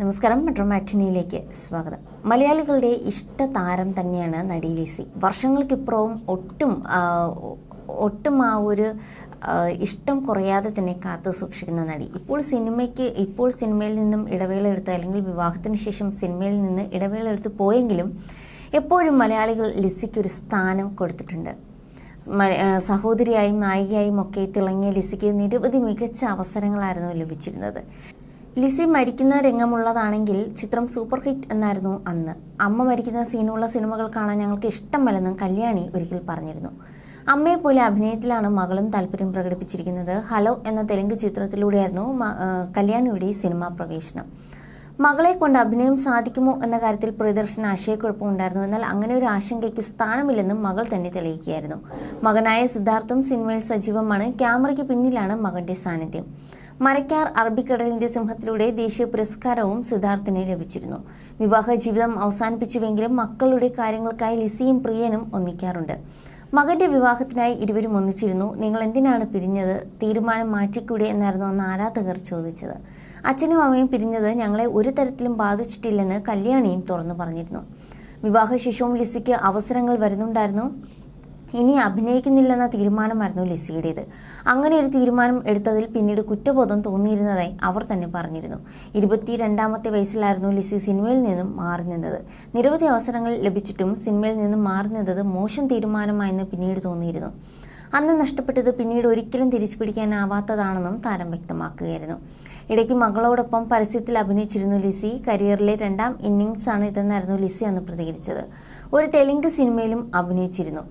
നമസ്കാരം മെട്രോ മാറ്റിനിയിലേക്ക് സ്വാഗതം. മലയാളികളുടെ ഇഷ്ട താരം തന്നെയാണ് നടി ലിസി. വർഷങ്ങൾക്കിപ്പുറവും ഒട്ടും ഒട്ടും ആ ഒരു ഇഷ്ടം കുറയാതെ തന്നെ കാത്തു സൂക്ഷിക്കുന്ന നടി. ഇപ്പോൾ സിനിമയ്ക്ക് ഇപ്പോൾ സിനിമയിൽ നിന്നും ഇടവേള എടുത്ത് അല്ലെങ്കിൽ വിവാഹത്തിന് ശേഷം സിനിമയിൽ നിന്ന് ഇടവേള എടുത്ത് പോയെങ്കിലും എപ്പോഴും മലയാളികൾ ലിസിക്ക് ഒരു സ്ഥാനം കൊടുത്തിട്ടുണ്ട്. സഹോദരിയായും നായികയായും ഒക്കെ തിളങ്ങിയ ലിസിക്ക് നിരവധി മികച്ച അവസരങ്ങളായിരുന്നു ലഭിച്ചിരുന്നത്. ലിസി മരിക്കുന്ന രംഗമുള്ളതാണെങ്കിൽ ചിത്രം സൂപ്പർ ഹിറ്റ് എന്നായിരുന്നു അന്ന്. അമ്മ മരിക്കുന്ന സീനുള്ള സിനിമകൾ കാണാൻ ഞങ്ങൾക്ക് ഇഷ്ടമല്ലെന്നും കല്യാണി ഒരിക്കൽ പറഞ്ഞിരുന്നു. അമ്മയെ പോലെ അഭിനയത്തിലാണ് മകളും താല്പര്യം പ്രകടിപ്പിച്ചിരിക്കുന്നത്. ഹലോ എന്ന തെലുങ്ക് ചിത്രത്തിലൂടെയായിരുന്നു കല്യാണിയുടെ സിനിമാ പ്രവേശനം. മകളെ കൊണ്ട് അഭിനയം സാധിക്കുമോ എന്ന കാര്യത്തിൽ പ്രിയദർശന് ആശയക്കുഴപ്പമുണ്ടായിരുന്നു എന്നാൽ അങ്ങനെ ഒരു ആശങ്കയ്ക്ക് സ്ഥാനമില്ലെന്നും മകൾ തന്നെ തെളിയിക്കുകയായിരുന്നു. മകനായ സിദ്ധാർത്ഥം സിനിമയിൽ സജീവമാണ്. ക്യാമറയ്ക്ക് പിന്നിലാണ് മകന്റെ സാന്നിധ്യം. മരക്കാർ അറബിക്കടലിന്റെ സിംഹത്തിലൂടെ ദേശീയ പുരസ്കാരവും സിദ്ധാർത്ഥിന് ലഭിച്ചിരുന്നു. വിവാഹ ജീവിതം അവസാനിപ്പിച്ചുവെങ്കിലും മക്കളുടെ കാര്യങ്ങൾക്കായി ലിസിയും പ്രിയനും ഒന്നിക്കാറുണ്ട്. മകന്റെ വിവാഹത്തിനായി ഇരുവരും ഒന്നിച്ചിരുന്നു. നിങ്ങൾ എന്തിനാണ് പിരിഞ്ഞത്? തീരുമാനം മാറ്റിക്കൂടെ? എന്നായിരുന്നു അന്ന് ആരാധകർ ചോദിച്ചത്. അച്ഛനും അമ്മയും പിരിഞ്ഞത് ഞങ്ങളെ ഒരു തരത്തിലും ബാധിച്ചിട്ടില്ലെന്ന് കല്യാണിയും തുറന്നു പറഞ്ഞിരുന്നു. വിവാഹശേഷവും ലിസിക്ക് അവസരങ്ങൾ വരുന്നുണ്ടായിരുന്നു. ഇനി അഭിനയിക്കുന്നില്ലെന്ന തീരുമാനമായിരുന്നു ലിസിയുടേത്. അങ്ങനെ ഒരു തീരുമാനം എടുത്തതിൽ പിന്നീട് കുറ്റബോധം തോന്നിയിരുന്നതായി അവർ തന്നെ പറഞ്ഞിരുന്നു. ഇരുപത്തിരണ്ടാമത്തെ വയസ്സിലായിരുന്നു ലിസി സിനിമയിൽ നിന്നും മാറി നിന്നത്. നിരവധി അവസരങ്ങൾ ലഭിച്ചിട്ടും സിനിമയിൽ നിന്നും മാറി നിന്നത് മോശം തീരുമാനമായെന്ന് പിന്നീട് തോന്നിയിരുന്നു. അന്ന് നഷ്ടപ്പെട്ടത് പിന്നീട് ഒരിക്കലും തിരിച്ചു പിടിക്കാനാവാത്തതാണെന്നും താരം വ്യക്തമാക്കുകയായിരുന്നു. ഇടയ്ക്ക് മകളോടൊപ്പം പരസ്യത്തിൽ അഭിനയിച്ചിരുന്നു ലിസി. കരിയറിലെ രണ്ടാം ഇന്നിങ്സാണ് ഇതെന്നായിരുന്നു ലിസി അന്ന് പ്രതികരിച്ചത്. ഒരു തെലുങ്ക് സിനിമയിലും അഭിനയിച്ചിരുന്നു.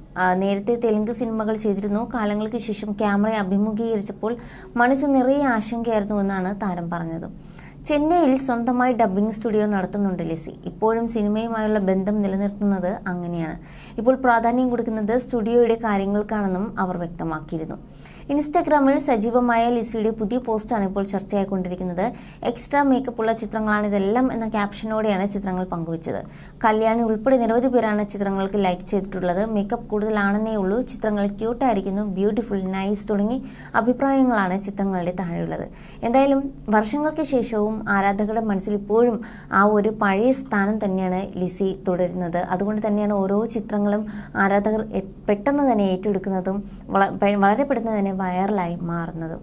നേരത്തെ തെലുങ്ക് സിനിമകൾ ചെയ്തിരുന്നു. കാലങ്ങൾക്ക് ശേഷം ക്യാമറയെ അഭിമുഖീകരിച്ചപ്പോൾ മനസ്സ് നിറയെ ആശങ്കയായിരുന്നുവെന്നാണ് താരം പറഞ്ഞത്. ചെന്നൈയിൽ സ്വന്തമായി ഡബ്ബിംഗ് സ്റ്റുഡിയോ നടത്തുന്നുണ്ട് ലിസി. ഇപ്പോഴും സിനിമയുമായുള്ള ബന്ധം നിലനിർത്തുന്നത് അങ്ങനെയാണ്. ഇപ്പോൾ പ്രാധാന്യം കൊടുക്കുന്നത് സ്റ്റുഡിയോയുടെ കാര്യങ്ങൾക്കാണെന്നും അവർ വ്യക്തമാക്കിയിരുന്നു. ഇൻസ്റ്റാഗ്രാമിൽ സജീവമായ ലിസിയുടെ പുതിയ പോസ്റ്റാണ് ഇപ്പോൾ ചർച്ചയായിക്കൊണ്ടിരിക്കുന്നത്. എക്സ്ട്രാ മേക്കപ്പ് ഉള്ള ചിത്രങ്ങളാണ് ഇതെല്ലാം എന്ന ക്യാപ്ഷനോടെയാണ് ചിത്രങ്ങൾ പങ്കുവച്ചത്. കല്യാണി ഉൾപ്പെടെ നിരവധി പേരാണ് ചിത്രങ്ങൾക്ക് ലൈക്ക് ചെയ്തിട്ടുള്ളത്. മേക്കപ്പ് കൂടുതലാണെന്നേ ഉള്ളൂ. ചിത്രങ്ങൾ ക്യൂട്ടായിരിക്കുന്നു. ബ്യൂട്ടിഫുൾ നൈസ് തുടങ്ങി അഭിപ്രായങ്ങളാണ് ചിത്രങ്ങളുടെ താഴെയുള്ളത്. എന്തായാലും വർഷങ്ങൾക്ക് ശേഷവും ആരാധകരുടെ മനസ്സിൽ ഇപ്പോഴും ആ ഒരു പഴയ സ്ഥാനം തന്നെയാണ് ലിസി തുടരുന്നത്. അതുകൊണ്ട് തന്നെയാണ് ഓരോ ചിത്രങ്ങളും ആരാധകർ പെട്ടെന്ന് തന്നെ ഏറ്റെടുക്കുന്നതും വളരെ പെട്ടെന്ന് തന്നെ വൈറലായി മാറുന്നതും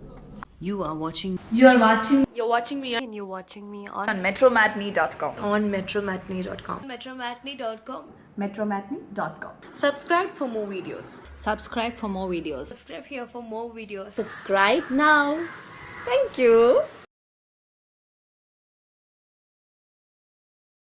You are watching You are watching You're watching me on, and you're watching me on, on metromatney.com. on metromatney.com. metromatney.com. Metromatney.com. Subscribe for more videos. subscribe for more videos. Subscribe here for more videos. Subscribe now. Thank you.